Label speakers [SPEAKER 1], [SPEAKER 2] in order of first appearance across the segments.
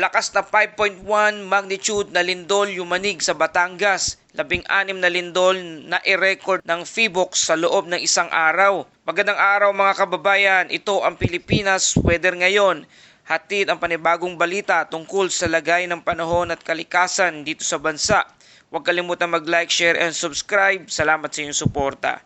[SPEAKER 1] Malakas na 5.1 magnitude na lindol yumanig sa Batangas. Labing anim na lindol na i-record ng PHIVOX sa loob ng isang araw. Magandang araw mga kababayan, ito ang Pilipinas Weather ngayon. Hatid ang panibagong balita tungkol sa lagay ng panahon at kalikasan dito sa bansa. Huwag kalimutan mag-like, share, and subscribe. Salamat sa inyong suporta.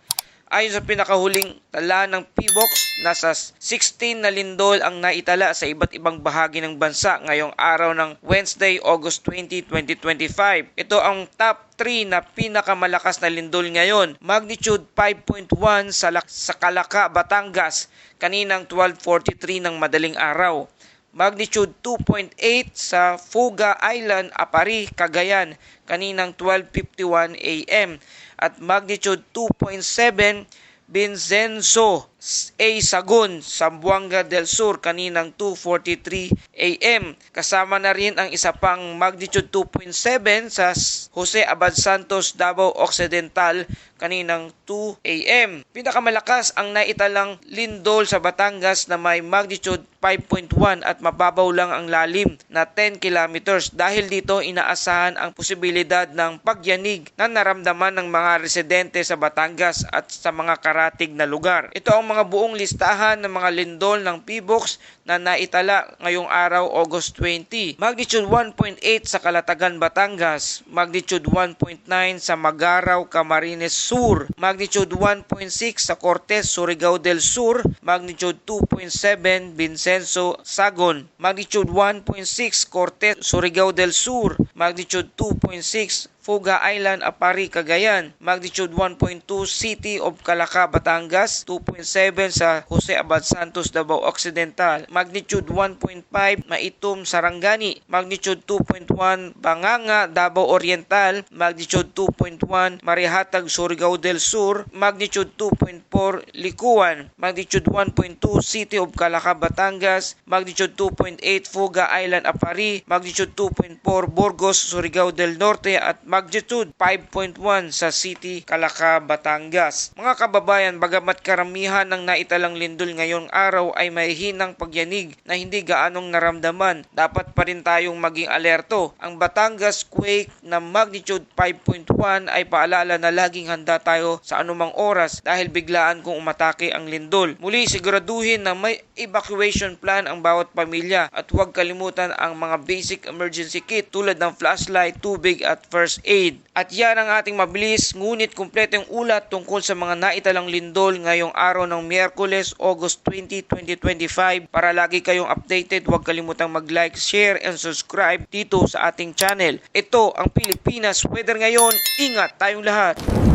[SPEAKER 1] Ayon sa pinakahuling tala ng PBOX, nasa 16 na lindol ang naitala sa iba't ibang bahagi ng bansa ngayong araw ng Wednesday, August 20, 2025. Ito ang top 3 na pinakamalakas na lindol ngayon. Magnitude 5.1 sa, sa Calaca, Batangas, kaninang 12.43 ng madaling araw. Magnitude 2.8 sa Fuga Island, Apari, Cagayan, kaninang 12.51 AM. At magnitude 2.7 Vincenzo A. Sagun, Sambuanga del Sur, kaninang 2.43 AM. Kasama na rin ang isa pang magnitude 2.7 sa Jose Abad Santos, Davao Occidental, kaninang 2 AM. Pinakamalakas ang naitalang lindol sa Batangas na may magnitude 5.1 at mababaw lang ang lalim na 10 kilometers. Dahil dito inaasahan ang posibilidad ng pagyanig na naramdaman ng mga residente sa Batangas at sa mga karatig na lugar. Ito ang mga buong listahan ng mga lindol ng PBOX na naitala ngayong araw August 20. Magnitude 1.8 sa Kalatagan, Batangas. Magnitude 1.9 sa Magaraw, Camarines Sur. Magnitude 1.6 sa Cortez, Surigao del Sur. Magnitude 2.7 Vincenzo, Sagon. Magnitude 1.6 Cortez, Surigao del Sur. Magnitude 2.6 Fuga Island, Apari, Cagayan. Magnitude 1.2 City of Calaca, Batangas. 2.7 sa Jose Abad Santos, Davao Occidental. Magnitude 1.5 Maitum, Sarangani. Magnitude 2.1 Banganga, Davao Oriental. Magnitude 2.1 Marihatag, Surigao del Sur. Magnitude 2.4 Likuan. Magnitude 1.2 City of Calaca, Batangas. Magnitude 2.8 Fuga Island, Apari. Magnitude 2.4 Burgos, Surigao del Norte at magnitude 5.1 sa City, Calaca, Batangas. Mga kababayan, bagamat karamihan ng naitalang lindol ngayong araw ay may hinang pagyanig na hindi gaanong naramdaman, dapat pa rin tayong maging alerto. Ang Batangas quake na magnitude 5.1 ay paalala na laging handa tayo sa anumang oras dahil biglaan kung umatake ang lindol. Muli, siguraduhin na may evacuation plan ang bawat pamilya at huwag kalimutan ang mga basic emergency kit tulad ng flashlight, tubig at first aid. At yan ang ating mabilis ngunit kumpleto yung ulat tungkol sa mga naitalang lindol ngayong araw ng Miyerkules, August 20, 2025. Para lagi kayong updated, huwag kalimutang mag-like, share, and subscribe dito sa ating channel. Ito ang Pilipinas Weather ngayon. Ingat tayong lahat!